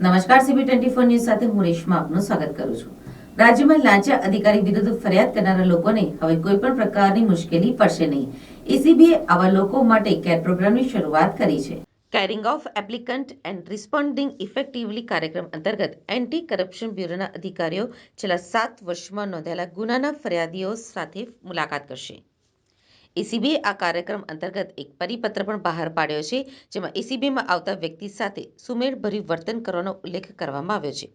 નમસ્કાર CB twenty four news સાથે હું રેશમા આપનું સ્વાગત કરું છું. રાજ્યમાં લાંચા અધિકારી વિરુદ્ધ ફરિયાદ કરનારા લોકોને હવે કોઈ પણ પ્રકારની મુશ્કેલી પડશે નહીં. એસીબીએ આવા લોકો માટે કેર પ્રોગ્રામની શરૂઆત કરી છે. Caring of applicant and responding effectively કાર્યક્રમ અંતર્ગત એન્ટી કરપ્શન બ્યુરોના અધિકારીઓ છેલ્લા સાત વર્ષમાં નોંધાયેલા ગુનાના ફરિયાદીઓ સાથે મુલાકાત કરશે. એસીબીએ આ કાર્યક્રમ અંતર્ગત એક પરિપત્ર પણ બહાર પાડ્યો છે, જેમાં એસીબીમાં આવતા વ્યક્તિ સાથે સુમેળભર્યું વર્તન કરવાનો ઉલ્લેખ કરવામાં આવ્યો છે.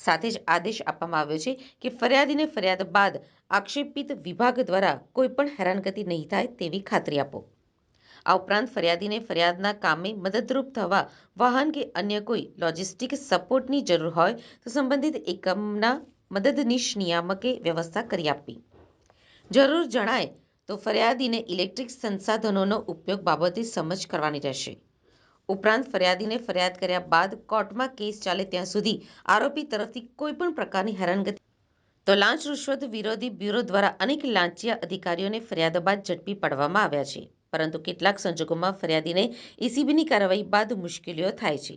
સાથે જ આદેશ આપવામાં આવ્યો છે કે ફરિયાદીને ફરિયાદ બાદ આક્ષેપિત વિભાગ દ્વારા કોઈ પણ હેરાનગતિ નહીં થાય તેવી ખાતરી આપો. આ ઉપરાંત ફરિયાદીને ફરિયાદના કામે મદદરૂપ થવા વાહન કે અન્ય કોઈ લોજિસ્ટિક સપોર્ટની જરૂર હોય તો સંબંધિત એકમના મદદનીશ નિયામકે વ્યવસ્થા કરી આપવી. જરૂર જણાય તો ફરિયાદીને ઇલેક્ટ્રિક સંસાધનોનો ઉપયોગ બાબતે સમજ કરવાની રહેશે. ઉપરાંત ફરિયાદીને ફરિયાદ કર્યા બાદ કોર્ટમાં કેસ ચાલે ત્યાં સુધી આરોપી તરફથી કોઈપણ પ્રકારની હેરાનગતિ તો લાંચ રૂશ્વત વિરોધી બ્યુરો દ્વારા અનેક લાંચિયા અધિકારીઓને ફરિયાદ બાદ ઝડપી પાડવામાં આવ્યા છે. પરંતુ કેટલાક સંજોગોમાં ફરિયાદીને એસીબીની કાર્યવાહી બાદ મુશ્કેલીઓ થાય છે.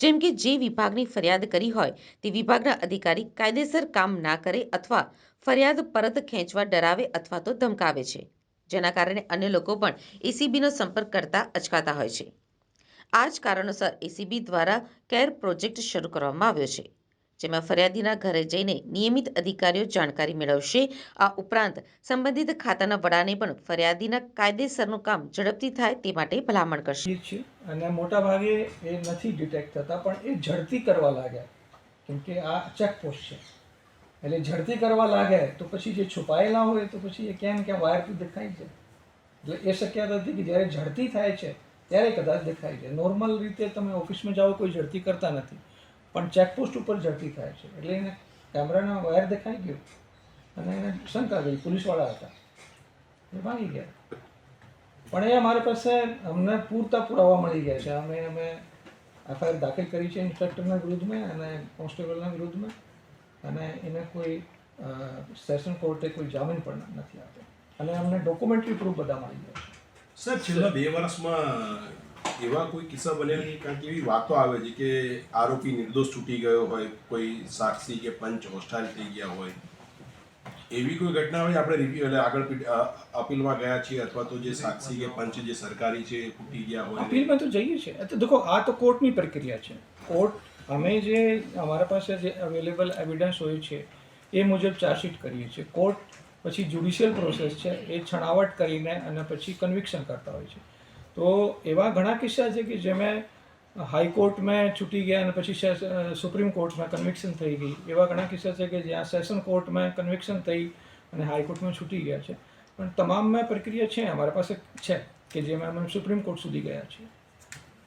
જેમ કે જે વિભાગની ફરિયાદ કરી હોય તે વિભાગના અધિકારી કાયદેસર કામ ના કરે અથવા ફરિયાદ પરત ખેંચવા ડરાવે અથવા તો ધમકાવે છે, જેના કારણે અન્ય લોકો પણ એસીબીનો સંપર્ક કરતા અચકાતા હોય છે. આ જ કારણોસર એસીબી દ્વારા કેર પ્રોજેક્ટ શરૂ કરવામાં આવ્યો છે, જેમાં ફરિયાદીના ઘરે જઈને નિયમિત અધિકારીઓ જાણકારી મેળવશે. આ ઉપરાંત સંબંધિત ખાતાના વડાને પણ ફરિયાદીના કાયદેસરનું કામ ઝડપથી થાય તે માટે ભલામણ કરશે. અને મોટા ભાગે એ નથી ડિટેક્ટ થતા, પણ એ ઝડપી કરવા લાગ્યા, કેમ કે આ ચેકપોસ્ટ છે. એટલે ઝડપી કરવા લાગે તો પછી જે છુપાયેલા હોય તો પછી એ કેમ ક્યાં વાયરથી દેખાય છે. એટલે એ શક્યતા હતી કે જ્યારે ઝડપી થાય છે, ત્યારે કદાચ દેખાય છે. નોર્મલ રીતે તમે ઓફિસમાં જાઓ કોઈ ઝડપી કરતા નથી. પણ ચેકપોસ્ટ ઉપર ઝડપી થાય છે. એટલે એને કેમેરાના વાયર દેખાઈ ગયો. અને એને શંકા ગઈ. પોલીસવાળા હતા. એ ભાગી ગયા. પણ એ અમારી પાસે અમને પૂરતા પુરાવા મળી ગયા છે. અમે અમે એફઆઈઆર દાખલ કરી છે ઇન્સ્પેક્ટરના વિરુદ્ધમાં અને કોન્સ્ટેબલના વિરુદ્ધમાં. અને એને કોઈ સેશન કોર્ટે કોઈ જામીન પણ નથી આપ્યો. અને અમને ડોક્યુમેન્ટરી પ્રૂફ બધા મળી ગયા છે. સર છેલ્લા બે વર્ષમાં એવા કોઈ કિસ્સા બન્યા છે કારણ કે એવી વાતો આવે છે કે આરોપી નિર્દોષ છૂટી ગયો હોય કોઈ સાક્ષી કે પંચ હોસ્ટાઇલ થઈ ગયા હોય? એવી કોઈ ઘટના હોય? આપણે રિવ્યુ એટલે આગળ અપીલમાં ગયા છીએ અથવા તો જે સાક્ષી કે પંચ જે સરકારી છે એ ફૂટી ગયા હોય? અપીલમાં તો જઈએ છીએ. તો દેખો આ તો કોર્ટની પ્રક્રિયા છે. કોર્ટ અમે જે અમારા પાસે જે અવેલેબલ એવિડન્સ હોય છે, એ મુજબ ચાર્જશીટ કરીએ છીએ. કોર્ટ પછી જ્યુડિશિયલ પ્રોસેસ છે, એ છણાવટ કરીને અને પછી કન્વિક્શન કરતા હોય છે. તો એવા ઘણા કિસ્સા છે કે જેમાં હાઈકોર્ટમાં છૂટી ગયા અને પછી સુપ્રીમ કોર્ટમાં કન્વિક્શન થઈ ગઈ. એવા ઘણા કિસ્સા છે કે જ્યાં સેશન કોર્ટમાં કન્વિક્શન થઈ અને હાઈકોર્ટમાં છૂટી ગયા છે. પણ તમામમાં પ્રક્રિયા છે, અમારા પાસે છે કે જેમાં અમે સુપ્રીમ કોર્ટ સુધી ગયા છીએ.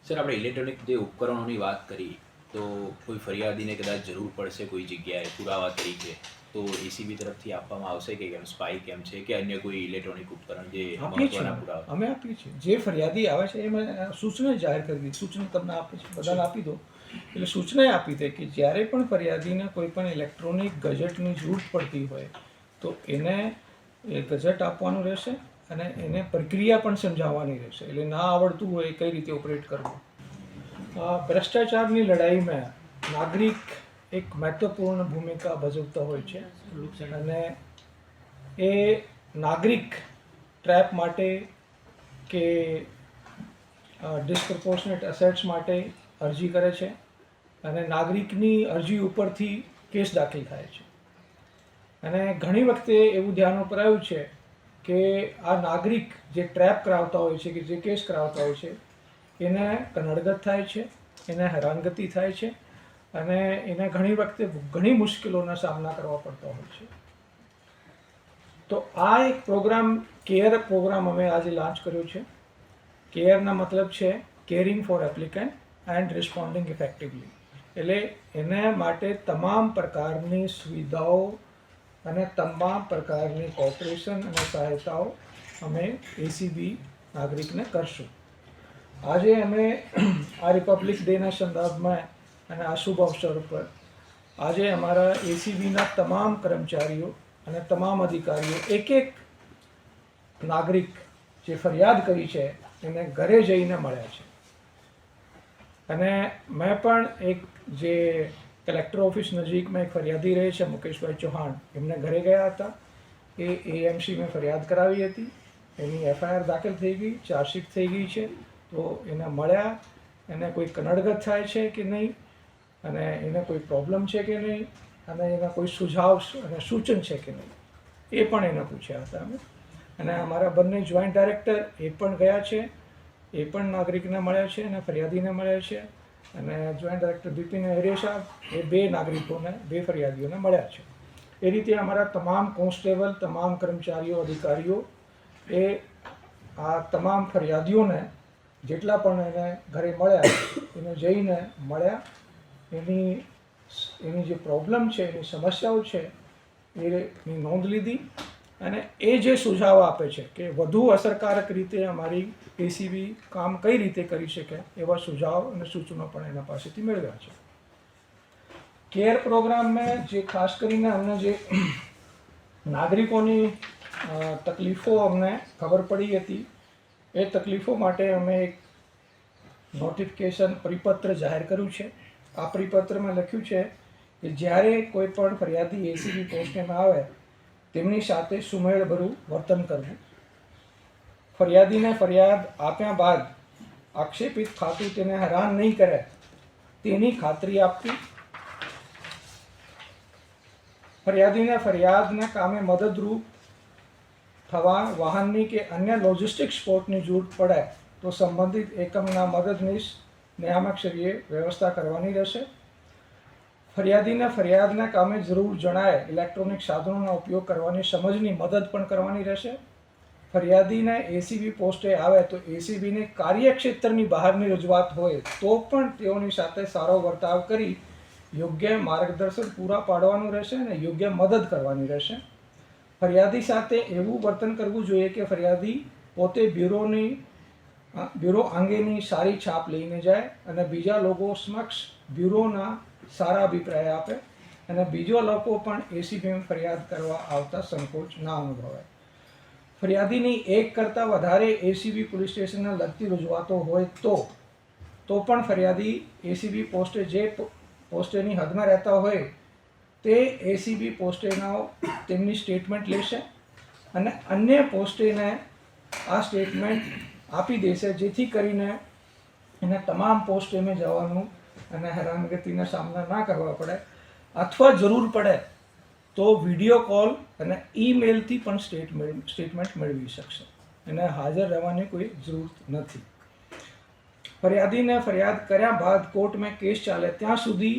સર, આપણે ઇલેક્ટ્રોનિક જે ઉપકરણોની વાત કરી તો કોઈ ફરિયાદીને કદાચ જરૂર પડશે કોઈ જગ્યાએ પુરાવા તરીકે તો એસીબી તરફથી આપવામાં આવશે કે કેમ સ્પાઈ કેમ છે કે અન્ય કોઈ ઇલેક્ટ્રોનિક ઉપકરણ જે મહત્વના પુરાવા? અમે આપીએ છીએ. જે ફરિયાદી આવે છે એમાં સૂચના જાહેર કરી દીધી સૂચના તમને આપે છે બધાને આપી દો. એટલે સૂચના આપી દે કે જ્યારે પણ ફરિયાદીને કોઈ પણ ઇલેક્ટ્રોનિક ગજેટની જરૂર પડતી હોય તો એને એ ગજેટ આપવાનું રહેશે અને એને પ્રક્રિયા પણ સમજાવવાની રહેશે. એટલે ના આવડતું હોય કઈ રીતે ઓપરેટ કરવું. ભ્રષ્ટાચારની લડાઈમાં નાગરિક એક મહત્વપૂર્ણ ભૂમિકા ભજવતા હોય છે અને એ નાગરિક ટ્રેપ માટે કે ડિસ્પ્રપોર્શનેટ એસેટ્સ માટે અરજી કરે છે અને નાગરિકની અરજી ઉપરથી કેસ દાખલ થાય છે અને ઘણી વખતે એવું ધ્યાન ઉપર આવ્યું છે કે આ નાગરિક જે ટ્રેપ કરાવતા હોય છે કે જે કેસ કરાવતા હોય છે એને કનડગત થાય છે, એને હેરાનગતિ થાય છે અને એને ઘણી વખતે ઘણી મુશ્કેલીઓનો સામના કરવા પડતો હોય છે. તો આ એક પ્રોગ્રામ, કેર પ્રોગ્રામ અમે આજે લોન્ચ કર્યો છે. કેરના મતલબ છે caring for applicant and responding effectively એટલે એને માટે તમામ પ્રકારની સુવિધાઓ અને તમામ પ્રકારની કોઓપરેશન અને સહાયતાઓ અમે એસીબી નાગરિકને કરશું. આજે અમે આ રિપબ્લિક ડેના સંદર્ભમાં અને આ શુભ અવસર પર આજે અમારા એસીબીના તમામ કર્મચારીઓ અને તમામ અધિકારીઓ એક એક નાગરિક જે ફરિયાદ કરી છે, એને ઘરે જઈને મળ્યા છે. અને મેં પણ એક જે કલેક્ટર ઓફિસ નજીકમાં એક ફરિયાદી રહે છે, મુકેશભાઈ ચૌહાણ, એમને ઘરે ગયા હતા. એ એએમસી મેં ફરિયાદ કરાવી હતી. એની એફઆઈઆર દાખલ થઈ ગઈ, ચાર્જશીટ થઈ ગઈ છે. તો એને મળ્યા, એને કોઈ કનડગત થાય છે કે નહીં, અને એને કોઈ પ્રોબ્લેમ છે કે નહીં, અને એના કોઈ સુઝાવ અને સૂચન છે કે નહીં, એ પણ એને પૂછ્યા હતા અમે. અને અમારા બંને જોઈન્ટ ડાયરેક્ટર એ પણ ગયા છે, એ પણ નાગરિકને મળ્યા છે અને ફરિયાદીને મળ્યા છે, અને જોઈન્ટ ડાયરેક્ટર બિપિન હેરેશા એ બે નાગરિકોને, બે ફરિયાદીઓને મળ્યા છે. એ રીતે અમારા તમામ કોન્સ્ટેબલ, તમામ કર્મચારીઓ, અધિકારીઓ એ આ તમામ ફરિયાદીઓને જેટલા પણ એને ઘરે મળ્યા, એને જઈને મળ્યા, એની એની જે પ્રોબ્લેમ છે, એની સમસ્યાઓ છે એની નોંધ લીધી અને એ જે સુઝાવ આપે છે કે વધુ અસરકારક રીતે અમારી એસીબી કામ કઈ રીતે કરી શકે એવા સુઝાવ અને સૂચનો પણ એના પાસેથી મેળવ્યા છે. કેર પ્રોગ્રામમાં જે ખાસ કરીને અમને જે નાગરિકોની તકલીફો અમને ખબર પડી હતી એ તકલીફો માટે અમે એક નોટિફિકેશન પરિપત્ર જાહેર કર્યું છે. આ પરિપત્રમાં લખ્યું છે કે જ્યારે કોઈ પણ ફરિયાદી એસીબી પોસ્ટમાં આવે, તેમની સાથે સુમેળભર્યું વર્તન કરવું. ફરિયાદીને ફરિયાદ આપ્યા બાદ આક્ષેપિત ખાતું તેને હેરાન નહીં કરે, તેની ખાતરી આપવી. ફરિયાદીને ફરિયાદના કામે મદદરૂપ થવા વાહનની કે અન્ય લોજિસ્ટિક સપોર્ટની જરૂર પડે તો સંબંધિત એકમના મદદનીશ નિયામકશ્રીએ વ્યવસ્થા કરવાની રહેશે. ફરિયાદીને ફરિયાદના કામે જરૂર જણાય ઇલેક્ટ્રોનિક સાધનોનો ઉપયોગ કરવાની સમજની મદદ પણ કરવાની રહેશે. ફરિયાદીને એસીબી પોસ્ટે આવે તો એસીબીને કાર્યક્ષેત્રની બહારની રજૂઆત હોય તો પણ તેઓની સાથે સારો વર્તાવ કરી યોગ્ય માર્ગદર્શન પૂરા પાડવાનું રહેશે અને યોગ્ય મદદ કરવાની રહેશે. ફરિયાદી સાથે એવું વર્તન કરવું જોઈએ કે ફરિયાદી પોતે બ્યુરોની બ્યુરો અંગેની સારી છાપ લઈને જાય અને બીજા લોકો સમક્ષ બ્યુરોના સારા અભિપ્રાય આપે અને બીજા લોકો પણ એસીબીમાં ફરિયાદ કરવા આવતા સંકોચ ના અનુભવાય. ફરિયાદીની એક કરતાં વધારે એસીબી પોલીસ સ્ટેશનને લગતી રજૂઆતો હોય તો તો પણ ફરિયાદી એસીબી પોસ્ટે જે પોસ્ટેની હદમાં રહેતા હોય તે એસીબી પોસ્ટેના તેમની સ્ટેટમેન્ટ લેશે અને અન્ય પોસ્ટેને આ સ્ટેટમેન્ટ આપી દેશે, જેથી કરીને એને તમામ પોસ્ટેમે જવાનું અને હેરાનગતિનો સામના ના કરવા પડે અથવા જરૂર પડે તો વીડિયો કોલ અને ઈમેલથી પણ સ્ટેટમેન્ટ સ્ટેટમેન્ટ મેળવી શકશે. એને હાજર રહેવાની કોઈ જરૂર નથી. ફરિયાદીને ફરિયાદ કર્યા બાદ કોર્ટમાં કેસ ચાલે ત્યાં સુધી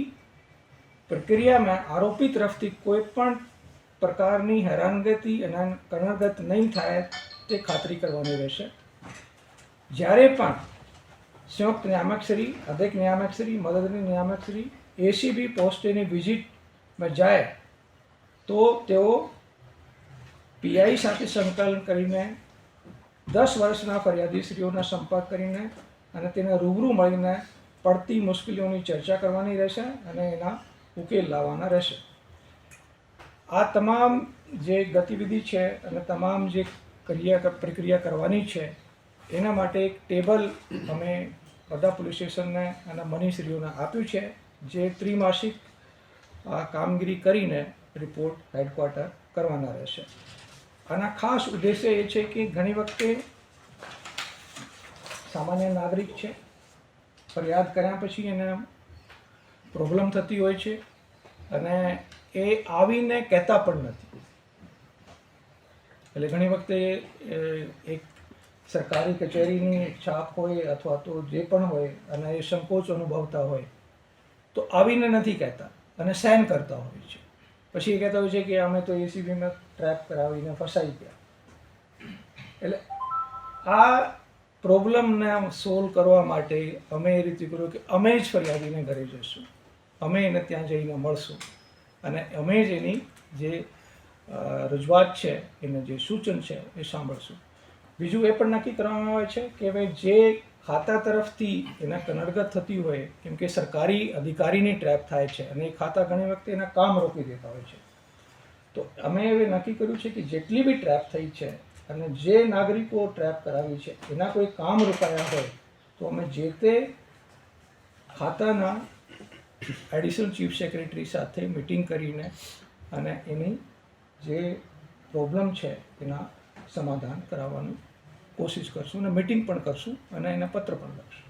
પ્રક્રિયામાં આરોપી તરફથી કોઈ પણ પ્રકારની હેરાનગતિ અને કનડગત નહીં થાય તે ખાતરી કરવાની રહેશે. જ્યારે પણ સંયુક્ત નિયામકશ્રી અધિક નિયામકશ્રી મદદની નિયામકશ્રી એસીબી પોસ્ટેની વિઝિટમાં જાય તો તેઓ પીઆઈ સાથે સંકલન કરીને દસ વર્ષના ફરિયાદીશ્રીઓનો સંપર્ક કરીને અને તેને રૂબરૂ મળીને પડતી મુશ્કેલીઓની ચર્ચા કરવાની રહેશે અને એના ઉકેલ લાવવાના રહેશે. આ તમામ જે ગતિવિધિ છે અને તમામ જે ક્રિયા પ્રક્રિયા કરવાની છે, એના માટે એક ટેબલ અમે બધા પોલીસ સ્ટેશનને અને મનીશ્રીઓને આપ્યું છે, જે ત્રિમાસિક આ કામગીરી કરીને રિપોર્ટ હેડક્વાર્ટર કરવાના રહેશે. આના ખાસ ઉદ્દેશ્ય એ છે કે ઘણી વખતે સામાન્ય નાગરિક છે, ફરિયાદ કર્યા પછી એને પ્રોબ્લેમ થતી હોય છે અને એ આવીને કહેતા પણ નથી. એટલે ઘણી વખતે એક સરકારી કચેરીની છાપ હોય અથવા તો જે પણ હોય અને એ સંકોચ અનુભવતા હોય, તો આવીને નથી કહેતા અને સહેન કરતા હોય છે. પછી એ કહેતા હોય છે કે અમે તો એસીબીમાં ટ્રેપ કરાવીને ફસાઈ ગયા. એટલે આ પ્રોબ્લેમને સોલ્વ કરવા માટે અમે એ રીતે કર્યું કે અમે જ ફરિયાદીને ઘરે જઈશું. અમે એને ત્યાં જઈને મળશું. અને અમે જ એની જે રજૂઆત છે, એને જે સૂચન છે, એ સાંભળશું. બીજું એ પણ નક્કી કરવામાં આવે છે કે હવે જે ખાતા તરફથી એને કનડગત થતી હોય, કેમ કે સરકારી અધિકારીની ટ્રેપ થાય છે અને એ ખાતા ઘણી વખતે એના કામ રોકી દેતા હોય છે. તો અમે હવે નક્કી કર્યું છે કે જેટલી બી ટ્રેપ થઈ છે અને જે નાગરિકો ટ્રેપ કરાવી છે, એના કોઈ કામ રોકાયા હોય, તો અમે જે તે ખાતાના એડિશનલ ચીફ સેક્રેટરી સાથે મિટિંગ કરીને અને એની જે પ્રોબ્લેમ છે એના સમાધાન કરાવવાનું કોશિશ કરશું અને મિટિંગ પણ કરશું અને એના પત્ર પણ લખશું.